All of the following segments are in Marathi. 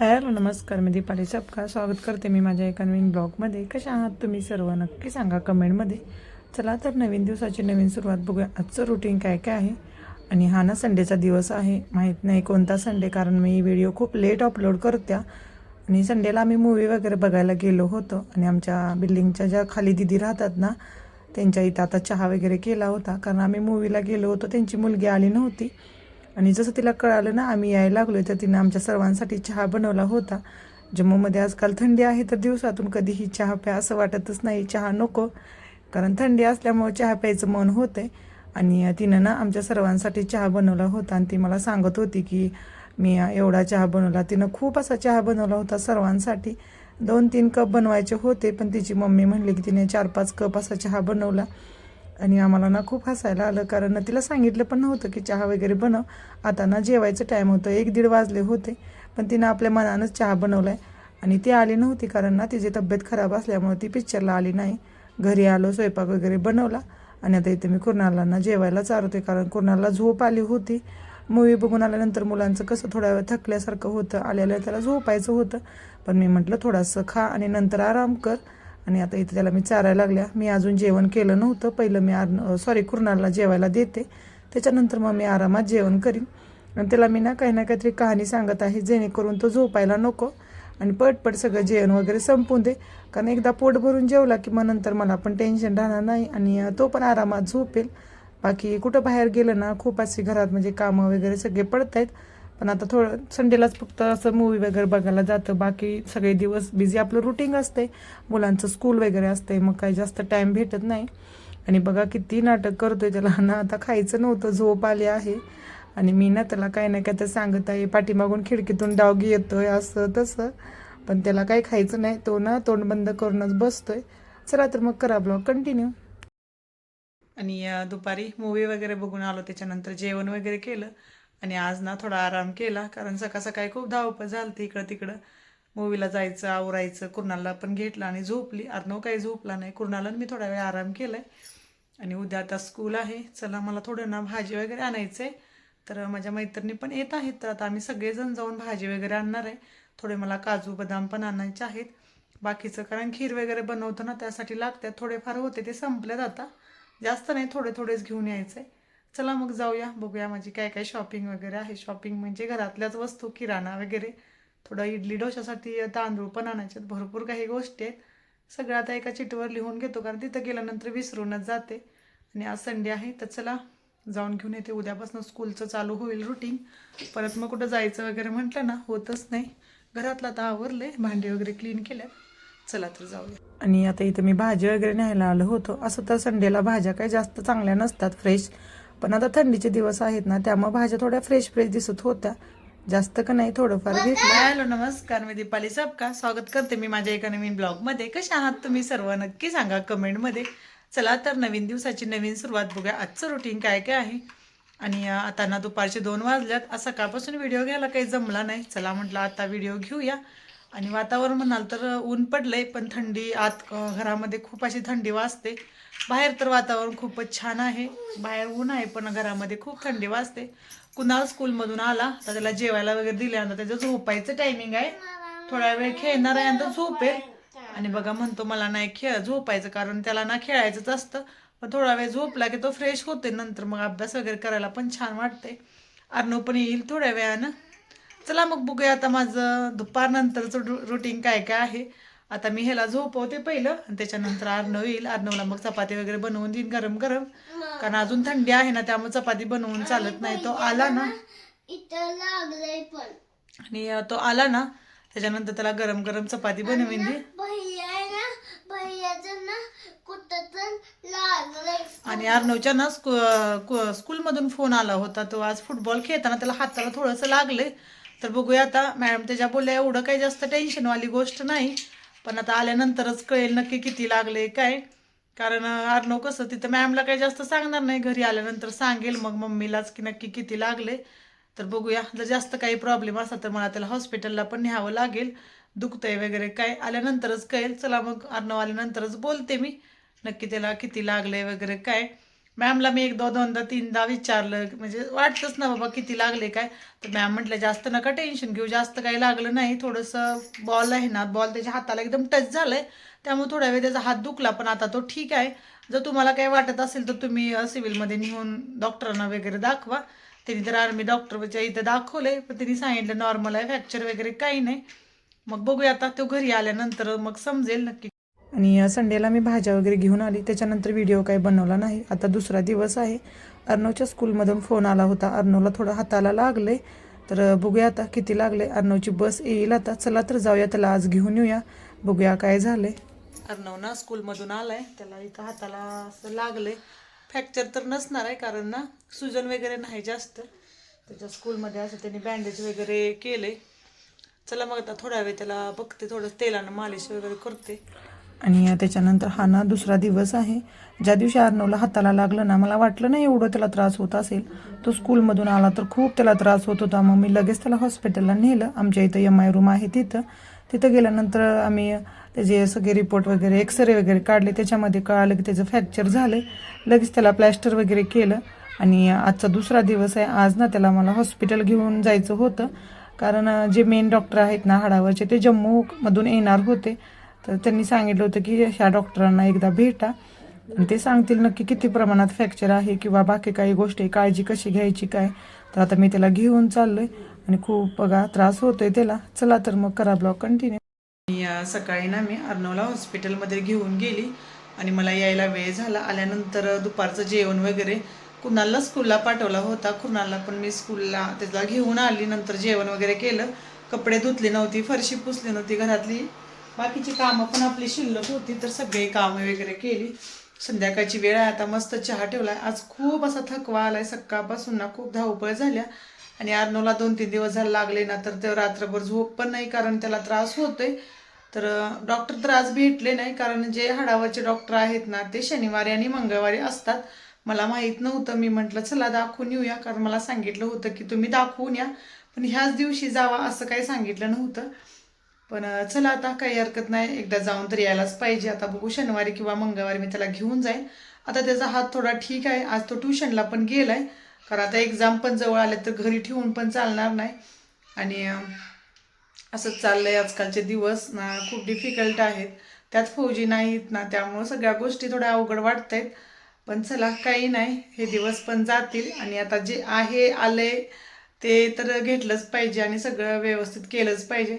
हॅलो नमस्कार. मी दीपाली सपका स्वागत करते मी माझ्या एका नवीन ब्लॉगमध्ये. कशा आहात तुम्ही सर्व? नक्की सांगा कमेंटमध्ये. चला तर नवीन दिवसाची नवीन सुरुवात बघूया. आजचं रुटीन काय काय आहे? आणि हा ना संडेचा दिवस आहे. माहीत नाही कोणता संडे कारण मी व्हिडिओ खूप लेट अपलोड करत्या. आणि संडेला आम्ही मूवी वगैरे बघायला गेलो होतो. आणि आमच्या बिल्डिंगच्या ज्या खाली दिदी राहतात ना त्यांच्या इथं आता चहा वगैरे केला होता. कारण आम्ही मूवीला गेलो होतो. त्यांची मुलगी आली नव्हती. आणि जसं तिला कळालं ना आम्ही यायला लागलो तर तिनं आमच्या सर्वांसाठी चहा बनवला होता. जम्मूमध्ये आजकाल थंडी आहे तर दिवसातून कधीही चहा प्या असं वाटतच नाही. चहा नको कारण थंडी असल्यामुळे चहा प्यायचं मन होतंय. आणि तिनं ना आमच्या सर्वांसाठी चहा बनवला होता. आणि ती मला सांगत होती की मी एवढा चहा बनवला. तिनं खूप असा चहा बनवला होता सर्वांसाठी. दोन तीन कप बनवायचे होते पण तिची मम्मी म्हणली की तिने चार पाच कप असा चहा बनवला. आणि आम्हाला ना खूप हसायला आलं कारण ना तिला सांगितलं पण नव्हतं की चहा वगैरे बनव. आता ना जेवायचं टाईम होतं एक दीड वाजले होते पण तिनं आपल्या मनानंच चहा बनवला आहे आणि ती आली नव्हती कारण ना तिची तब्येत खराब असल्यामुळे ती पिक्चरला आली नाही. घरी आलो स्वयंपाक वगैरे बनवला. आणि आता इथे मी कुर्नाला ना जेवायला चारवते कारण कुर्नाला झोप आली होती. मूवी बघून आल्यानंतर मुलांचं कसं थोड्या वेळ थकल्यासारखं होतं आल्याला त्याला झोपायचं होतं. पण मी म्हटलं थोडंसं खा आणि नंतर आराम कर. आणि आता इथे त्याला मी चारायला लागल्या. मी अजून जेवण केलं नव्हतं. पहिलं मी आर सॉरी कुरणाला जेवायला देते. त्याच्यानंतर मग मी आरामात जेवण करीन. आणि त्याला मी ना काही ना काहीतरी कहाणी सांगत आहे जेणेकरून तो झोपायला नको आणि पटपट सगळं जेवण वगैरे संपून दे. कारण एकदा पोट भरून जेवला की मग नंतर मला पण टेन्शन राहणार नाही आणि तो पण आरामात झोपेल. बाकी कुठं बाहेर गेलं ना खूप अशी घरात म्हणजे कामं वगैरे सगळे पडत आहेत पण आता थोडं संडेलाच फक्त असं मूवी वगैरे बघायला जातं. बाकी सगळे दिवस बिझी आपलं रुटीन असते. मुलांचं स्कूल वगैरे असते. मग काही जास्त टाईम भेटत नाही. आणि बघा किती नाटक करतोय त्याला. ना आता खायचं नव्हतं. झोप आली आहे. आणि मी ना त्याला काही ना काय तर सांगत आहे. पाठीमागून खिडकीतून डावगी येतोय असं तसं. पण त्याला काही खायचं नाही. तो ना तोंड बंद करूनच बसतोय. चला तर मग करा ब्लॉग कंटिन्यू आणि दुपारी मूवी वगैरे बघून आलो. त्याच्यानंतर जेवण वगैरे केलं. आणि आज ना थोडा आराम केला कारण सकाळ सकाळी खूप धावपळ झालं इकडं तिकडं मूवीला जायचं आवरायचं कुर्नाला पण घेतलं आणि झोपली. अर्नव काही झोपला नाही. कुर्नाला मी थोडा वेळ आराम केलाय. आणि उद्या आता स्कूल आहे. चला मला थोडं ना भाजी वगैरे आणायचं आहे तर माझ्या मैत्रिणी पण येत आहेत. तर आता आम्ही सगळेजण जाऊन भाजी वगैरे आणणार आहे. थोडे मला काजू बदाम पण आणायचे आहेत. बाकीचं कारण खीर वगैरे बनवतो ना त्यासाठी लागतात. थोडेफार होते ते संपल्यात आता. जास्त नाही थोडे थोडेच घेऊन यायचं आहे चला मग जाऊया बघूया माझी काय काय शॉपिंग वगैरे आहे. शॉपिंग म्हणजे घरातल्याच वस्तू किराणा वगैरे. थोडं इडली डोशासाठी तांदूळ पण आणायचे भरपूर काही गोष्टी आहेत. सगळं आता एका चिटवर लिहून घेतो कारण तिथं गेल्यानंतर विसरूनच जाते. आणि आज संडे आहे तर चला जाऊन घेऊन येते. उद्यापासून स्कूलचं चालू होईल रुटीन परत मग कुठं जायचं वगैरे म्हटलं ना होतच नाही. घरातलं आता आवरले भांडे वगैरे क्लीन केल्या चला तर जाऊया. आणि आता इथं मी भाजी वगैरे न्यायला आलो होतो. असं तर संडेला भाज्या काही जास्त चांगल्या नसतात फ्रेश पण आता थंडीचे दिवस आहेत ना त्यामुळे भाज्या थोड्या फ्रेश फ्रेश दिसत होत्या. जास्त का नाही थोडंफार घेतलं. हॅलो नमस्कार. मी दीपाली का स्वागत करते मी माझ्या एका नवीन ब्लॉगमध्ये. कशा आहात तुम्ही सर्व? नक्की सांगा कमेंटमध्ये. चला तर नवीन दिवसाची नवीन सुरुवात बघूया. आजचं रुटीन काय काय आहे? आणि आता ना दुपारचे दोन वाजल्यात. आज सकाळपासून व्हिडिओ घ्यायला काही जमला नाही. चला म्हटलं आता व्हिडिओ घेऊया. आणि वातावरण म्हणाल तर ऊन पडलंय पण थंडी आत घरामध्ये खूप अशी थंडी वाजते. बाहेर तर वातावरण खूपच छान आहे. बाहेर ऊन आहे पण घरामध्ये खूप थंडी वाजते. कुणाल स्कूलमधून आला तर त्याला जेवायला वगैरे दिल्यानंतर त्याचं झोपायचं टायमिंग आहे. थोडा वेळ खेळणार आहे नंतर झोपेल. आणि बघा म्हणतो मला नाही खेळ झोपायचं कारण त्याला ना खेळायचंच असतं. पण थोडा वेळ झोपला की तो फ्रेश होते नंतर मग अभ्यास वगैरे करायला पण छान वाटते अर्णव पण येईल थोड्या वेळानं. चला मग बघूया आता माझं दुपारनंतरचं रुटीन काय काय आहे. आता मी ह्याला झोपवते पहिलं आणि त्याच्यानंतर अर्णव येईल. अर्णवला मग चपाती वगैरे बनवून देईन गरम गरम. कारण अजून थंडी आहे ना त्यामुळे चपाती बनवून चालत नाही. तो आला ना. लागलंय आणि तो आला ना त्याच्यानंतर त्याला गरम गरम चपाती बनवीन लागलंय. आणि अर्णवच्या ना स्कू कु- स्कूलमधून फोन आला होता. तो आज फुटबॉल खेळताना त्याला हाताला थोडंसं लागले तर बघूया आता मॅडम त्याच्या बोलल्या एवढं काही जास्त टेन्शनवाली गोष्ट नाही पण आता आल्यानंतरच कळेल नक्की किती लागले काय? कारण अर्णव कसं तिथं मॅमला काही जास्त सांगणार नाही घरी आल्यानंतर सांगेल मग मम्मीलाच की नक्की किती लागले. तर बघूया जर जास्त काही प्रॉब्लेम असला तर मला त्याला हॉस्पिटलला पण न्यावं लागेल. दुखतंय वगैरे काय आल्यानंतरच कळेल. चला मग अर्णव आल्यानंतरच बोलते मी नक्की त्याला किती लागले वगैरे काय. मॅमला मी एक दो दोनदा तीनदा विचारलं म्हणजे वाटतंच ना बाबा किती लागले काय? तर मॅम म्हटलं जास्त नका टेन्शन घेऊ जास्त काही लागलं नाही. थोडंसं बॉल आहे ना बॉल त्याच्या हाताला एकदम टच झालं आहे त्यामुळे थोड्या वेळ त्याचा हात दुखला पण आता तो ठीक आहे. जर तुम्हाला काही वाटत असेल तर तुम्ही सिव्हिलमध्ये नेऊन डॉक्टरांना वगैरे दाखवा. त्यांनी तर आर्मी डॉक्टरच्या इथं दाखवलंय पण त्यांनी सांगितलं नॉर्मल आहे फ्रॅक्चर वगैरे काही नाही. मग बघूया आता तो घरी आल्यानंतर मग समजेल नक्की. आणि संडेला मी भाज्या वगैरे घेऊन आली. त्याच्यानंतर व्हिडिओ काही बनवला नाही. आता दुसरा दिवस आहे. अर्णवच्या स्कूलमधून फोन आला होता. अर्णवला थोडं हाताला लागले तर बघूया आता किती लागले अर्णवची बस येईल आता. चला तर जाऊया. त्याला आज घेऊन येऊया. बघूया काय झाले अर्णव ना स्कूलमधून आलाय. त्याला इथं हाताला असं लागले फ्रॅक्चर तर नसणार आहे कारण ना सुजन वगैरे नाही जास्त. त्याच्या स्कूलमध्ये असं त्यांनी बँडेज वगैरे केले चला मग आता थोडा वेळ त्याला बघते. थोडं तेलानं मालिश वगैरे करते. आणि त्याच्यानंतर हा ना दुसरा दिवस आहे. ज्या दिवशी अर्णवला हाताला लागलं ना मला वाटलं नाही एवढं त्याला त्रास होत असेल. तो स्कूलमधून आला तर खूप त्याला त्रास होत होता. मग मी लगेच त्याला हॉस्पिटलला नेलं. आमच्या इथं एम आय रूम आहे तिथं. तिथं गेल्यानंतर आम्ही त्याचे सगळे रिपोर्ट वगैरे एक्सरे वगैरे काढले. त्याच्यामध्ये कळालं की त्याचं फ्रॅक्चर झालं लगेच त्याला प्लॅस्टर वगैरे केलं. आणि आजचा दुसरा दिवस आहे. आज ना त्याला मला हॉस्पिटल घेऊन जायचं होतं. कारण जे मेन डॉक्टर आहेत ना हाडावरचे ते जम्मूमधून येणार होते. तर त्यांनी सांगितलं होतं की ह्या डॉक्टरांना एकदा भेटा आणि ते सांगतील नक्की किती प्रमाणात फ्रॅक्चर आहे किंवा बाकी काही गोष्टी काळजी कशी घ्यायची काय. तर आता मी त्याला घेऊन चाललोय आणि खूप बघा त्रास होतोय त्याला. चला तर मग करा ब्लॉग कंटिन्यू या सकाळी ना मी अर्नोला हॉस्पिटलमध्ये घेऊन गेली आणि मला यायला वेळ झाला. आल्यानंतर दुपारचं जेवण वगैरे कुणाला स्कूलला पाठवला होता. कुणाला पण मी स्कूलला त्याला घेऊन आली. नंतर जेवण वगैरे केलं. कपडे धुतले नव्हती फरशी पुसली नव्हती घरातली. बाकीची कामं पण आपली शिल्लक होती तर सगळी कामं वगैरे केली. संध्याकाळची वेळ आहे आता मस्त चहा ठेवलाय. आज खूप असा थकवा आलाय सकाळपासून ना खूप धावपळ झाल्या आणि अर्नोला दोन तीन दिवस झाले लागले ना तर ते रात्रभर झोप पण नाही कारण त्याला त्रास होतोय. तर डॉक्टर तर आज भेटले नाही कारण जे हाडावरचे डॉक्टर आहेत ना ते शनिवारी आणि मंगळवारी असतात. मला माहीत नव्हतं मी म्हटलं चला दाखवून येऊया. कारण मला सांगितलं होतं की तुम्ही दाखवून या. पण ह्याच दिवशी जावा असं काही सांगितलं नव्हतं. पण चला आता काही हरकत नाही. एकदा जाऊन तर यायलाच पाहिजे. आता बघू शनिवारी किंवा मंगळवारी मी त्याला घेऊन जाईन. आता त्याचा हात थोडा ठीक आहे. आज तो ट्युशनला पण गेलाय. कारण आता एक्झाम पण जवळ आले तर घरी ठेवून पण चालणार नाही. आणि असं चाललं चाललंय आजकालचे दिवस. ना खूप डिफिकल्ट आहेत. त्यात फौजी नाहीत ना त्यामुळं सगळ्या गोष्टी थोड्या अवघड वाटत आहेत पण चला काही नाही. हे दिवस पण जातील. आणि आता जे आहे आले ते तर घेतलंच पाहिजे आणि सगळं व्यवस्थित केलंच पाहिजे.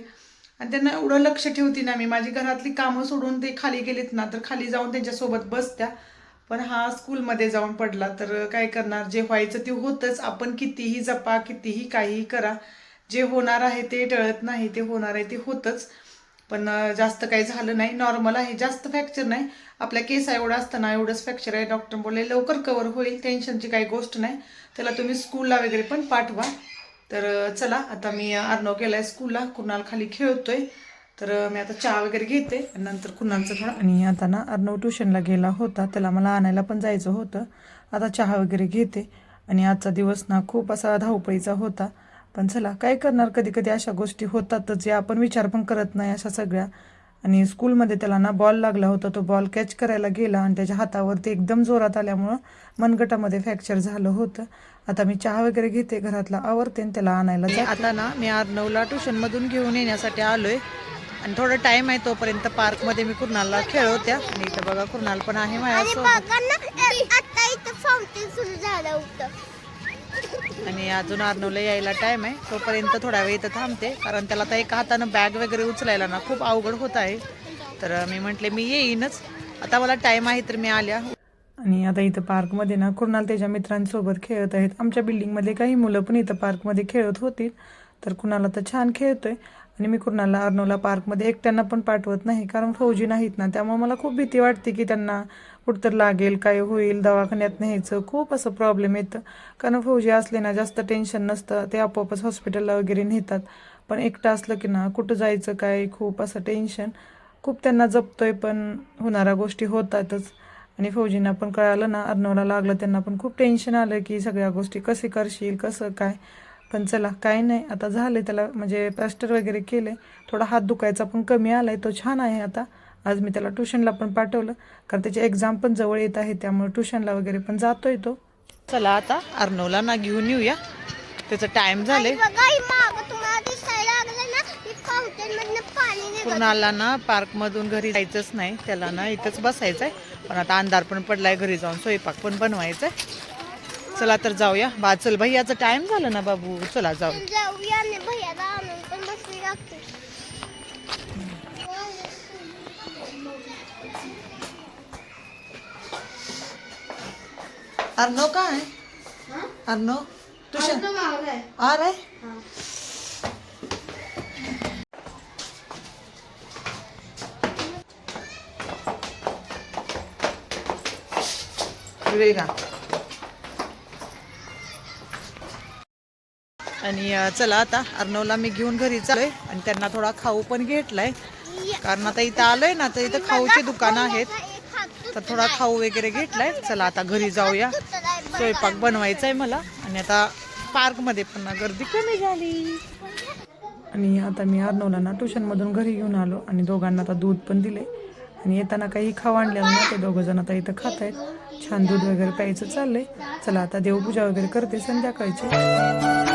आणि त्यांना एवढं लक्ष ठेवते ना मी. माझी घरातली कामं सोडून ते खाली गेलेत ना तर खाली जाऊन त्यांच्यासोबत बसत्या. पण हा स्कूलमध्ये जाऊन पडला तर काय करणार? जे व्हायचं ते होतंच. आपण कितीही जपा कितीही काहीही करा. जे होणार आहे ते टळत नाही ते होणार आहे ते होतंच. पण जास्त काही झालं नाही. नॉर्मल आहे जास्त फ्रॅक्चर नाही. आपल्या केसा एवढा असताना एवढंच फ्रॅक्चर आहे. डॉक्टर बोलले लवकर कवर होईल टेन्शनची काही गोष्ट नाही. त्याला तुम्ही स्कूलला वगैरे पण पाठवा. तर चला आता मी अर्णव केलाय स्कूलला. कुणाल खाली खेळतोय. तर मी आता चहा वगैरे घेते. नंतर कुणालचं थोडं आणि आता ना अर्णव ट्युशनला गेला होता. त्याला मला आणायला पण जायचं होतं. आता चहा वगैरे घेते. आणि आजचा दिवस ना खूप असा धावपळीचा होता. पण चला काय करणार? कधी कधी अशा गोष्टी होतातच. जे आपण विचार पण करत नाही अशा सगळ्या. आणि स्कूलमध्ये त्याला ना बॉल लागला होता तो बॉल कॅच करायला गेला आणि त्याच्या हातावरती एकदम जोरात आल्यामुळं मनगटामध्ये फ्रॅक्चर झालं होतं. आता मी चहा वगैरे घेते घरातला आवरते आणि त्याला आणायला जाते. आता ना मी अर्नवला ट्युशनमधून घेऊन येण्यासाठी आलोय. आणि थोडा टाइम आहे तोपर्यंत पार्कमध्ये मी कुर्नालला खेळवत्या. आणि इथं बघा कुर्नाल पण आहे माझ्यासोबत. आणि अजून अर्नवला यायला टाइम आहे. तोपर्यंत थोडा वेळ इथं थांबते. कारण त्याला आता एका हातानं बॅग वगैरे उचलायला ना खूप अवघड होत आहे. तर मी म्हटले मी येईनच. आता मला टाइम आहे तर मी आल्या. आणि आता इथं पार्कमध्ये ना कुणाल त्याच्या मित्रांसोबत खेळत आहेत. आमच्या बिल्डिंगमध्ये काही मुलं पण इथं पार्कमध्ये खेळत होती. तर कुणाला तर छान खेळतोय. आणि मी कुणाला अर्नवला पार्कमध्ये एकट्यांना पण पाठवत नाही कारण फौजी नाहीत ना. त्यामुळे मला खूप भीती वाटते की त्यांना कुठतर लागेल काय होईल दवाखान्यात न्यायचं. खूप असं प्रॉब्लेम येतं. कारण फौजी असले ना जास्त टेन्शन नसतं. ते आपोआपच हॉस्पिटलला वगैरे नेतात. पण एकटं असलं की ना कुठं जायचं काय खूप असं टेन्शन खूप त्यांना जपतोय पण होणाऱ्या गोष्टी होतातच. आणि फौजींना पण कळालं ना अर्णवला लागलं त्यांना पण खूप टेन्शन आलं की सगळ्या गोष्टी कसे करशील कसं काय. पण चला काय नाही. आता झाले त्याला म्हणजे प्लास्टर वगैरे केले थोडा हात दुखायचा पण कमी आलाय तो छान आहे आता. आज मी त्याला ट्युशनला पण पाठवलं. कारण त्याची एक्झाम पण जवळ येत आहे त्यामुळे ट्युशनला वगैरे पण जातोय तो. चला आता अर्नवला ना घेऊन येऊया. त्याचं टाइम झाले कुणाला ना पार्क मधून घरी जायचंच नाही. त्याला ना इथंच बसायचंय. पण आता अंधार पण पडलाय घरी जाऊन स्वयंपाक पण बनवायचाय. चला तर जाऊया. बा चल भैयाचं टाइम झालं ना बाबू. चला जाऊ. अर्नो का है? अर्नो ट्यूशन आ रहा है. आणि चला आता अर्णवला मी घेऊन घरी चाललोय आणि त्यांना थोडा खाऊ पण घेतलाय. कारण आता इथं आलोय ना तर इथं खाऊची दुकानं आहेत. तर थोडा खाऊ वगैरे घेतलाय. चला आता घरी जाऊया. स्वयंपाक बनवायचा आहे मला. आणि आता पार्कमध्ये पण ना गर्दी कमी झाली. आणि आता मी अर्णवला ना ट्युशनमधून घरी घेऊन आलो आणि दोघांना आता दूध पण दिले आणि येताना काही खाऊ आणलेलं ना ते दोघं जण आता इथं खात आहेत. छान दूध वगैरे प्यायचं चाललंय. चला आता देवपूजा वगैरे करते संध्याकाळची.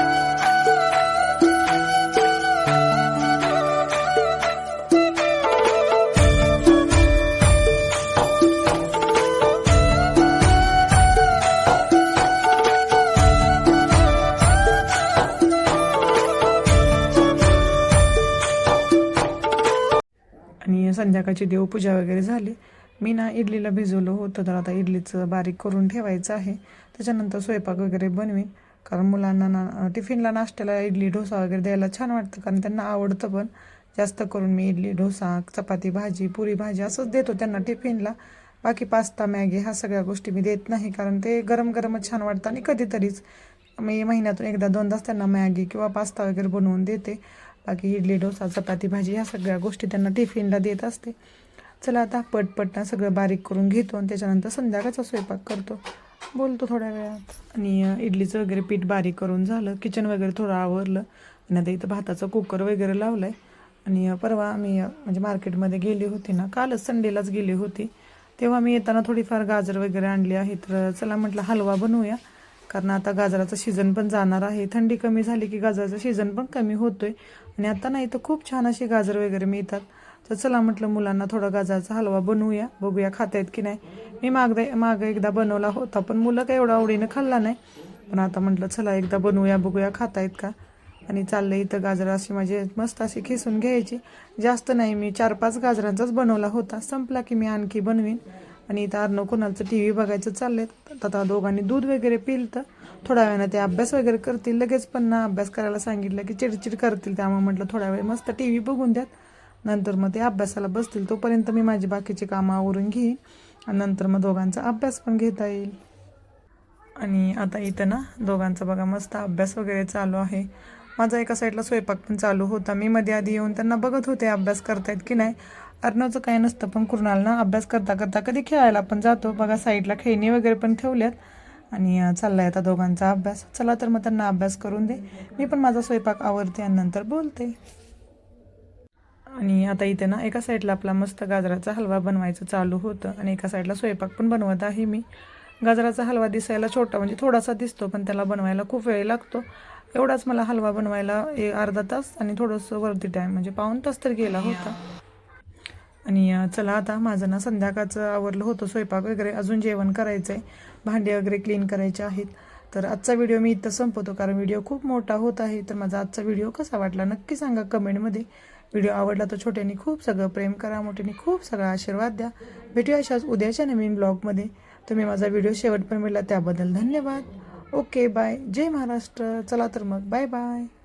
संध्याकाळची देवपूजा वगैरे झाली. मी ना इडलीला भिजवलं होतं तर आता इडलीचं बारीक करून ठेवायचं आहे. त्याच्यानंतर स्वयंपाक वगैरे बनवीन. कारण मुलांना ना टिफिनला नाश्त्याला इडली डोसा वगैरे द्यायला छान वाटतं. कारण त्यांना आवडतं पण. जास्त करून मी इडली डोसा चपाती भाजी पुरी भाजी असंच देतो त्यांना टिफिनला. बाकी पास्ता मॅगी ह्या सगळ्या गोष्टी मी देत नाही. कारण ते गरम गरमच छान वाटतं. आणि कधीतरीच मी महिन्यातून एकदा दोनदाच त्यांना मॅगी किंवा पास्ता वगैरे बनवून देते. बाकी इडली डोसा चपाती भाजी ह्या सगळ्या गोष्टी त्यांना टिफिनला देत असते. चला आता पटपटना सगळं बारीक करून घेतो आणि त्याच्यानंतर संध्याकाळचा स्वयंपाक करतो. बोलतो थोड्या वेळात. आणि इडलीचं वगैरे पीठ बारीक करून झालं. किचन वगैरे थोडं आवरलं. आणि आता इथं भाताचं कुकर वगैरे लावलं आहे आणि परवा आम्ही म्हणजे मार्केटमध्ये गेली होती ना कालच संडेलाच गेली होती. तेव्हा मी येताना थोडीफार गाजर वगैरे आणली आहे. तर चला म्हटलं हलवा बनवूया. कारण आता गाजराचं सीझन पण जाणार आहे. थंडी कमी झाली की गाजराचं सीझन पण कमी होतोय. आणि आता नाही तर खूप छान असे गाजर वगैरे मिळतात. तर चला म्हटलं मुलांना थोडा गाजराचा हलवा बनवूया. बघूया खाता आहेत की नाही. मी मागदा मागं एकदा बनवला होता पण मुलं काही एवढा आवडीनं खाल्ला नाही. पण आता म्हटलं चला एकदा बनवूया बघूया खाता आहेत का. आणि चाललं इथं गाजरं अशी माझी मस्त अशी खिसून घ्यायची. जास्त नाही मी चार पाच गाजरांचाच बनवला होता. संपला की मी आणखी बनवीन. आणि इथं अर्णव कोणाचं टी व्ही बघायचं चाललंय. तर आता दोघांनी दूध वगैरे पिल तर थोड्या वेळानं ते अभ्यास वगैरे करतील. लगेच पण ना अभ्यास करायला सांगितलं की चिडचिड करतील त्यामुळे म्हटलं थोड्या वेळ मस्त टी व्ही बघून द्यात. नंतर मग ते अभ्यासाला बसतील. तोपर्यंत मी माझी बाकीची कामं आवरून घेईन. आणि नंतर मग दोघांचा अभ्यास पण घेता येईल. आणि आता इथं ना दोघांचा बघा मस्त अभ्यास वगैरे चालू आहे. माझा एका साईडला स्वयंपाक पण चालू होता. मी मध्ये आधी येऊन त्यांना बघत होते अभ्यास करतायत की नाही. अर्णवचं काय नसतं पण कुणाल ना अभ्यास करता करता कधी खेळायला पण जातो. बघा साईडला खेळणी वगैरे पण ठेवल्यात. आणि चालला चाललाय आता दोघांचा अभ्यास. चला तर मग त्यांना अभ्यास करून दे. मी पण माझा स्वयंपाक आवरते आणि नंतर बोलते. आणि आता इथे ना एका साईडला आपला मस्त गाजराचा हलवा बनवायचं चालू होतं आणि एका साईडला स्वयंपाक पण बनवत आहे मी. गाजराचा हलवा दिसायला छोटा म्हणजे थोडासा दिसतो पण त्याला बनवायला खूप वेळ लागतो. एवढाच मला हलवा बनवायला ए अर्धा तास आणि थोडंसं वरती टाईम म्हणजे पाऊन तास तर गेला होता. आणि चला आता माझं ना संध्याकाळचं आवरलं होतं स्वयंपाक वगैरे अजून जेवण करायचं आहे भांडे वगैरे क्लीन करायचे आहेत. तर आजचा व्हिडिओ मी इथं संपवतो कारण व्हिडिओ खूप मोठा होत आहे. तर माझा आजचा व्हिडिओ कसा वाटला नक्की सांगा कमेंटमध्ये. व्हिडिओ आवडला तर छोट्याने खूप सगळं प्रेम करा मोठ्याने खूप सगळा आशीर्वाद द्या. भेटूया अशाच उद्याच्या नवीन ब्लॉगमध्ये तुम्ही माझा व्हिडिओ शेवटपर्यंत मिळला त्याबद्दल धन्यवाद. ओके बाय जय महाराष्ट्र. चला तर मग. Bye bye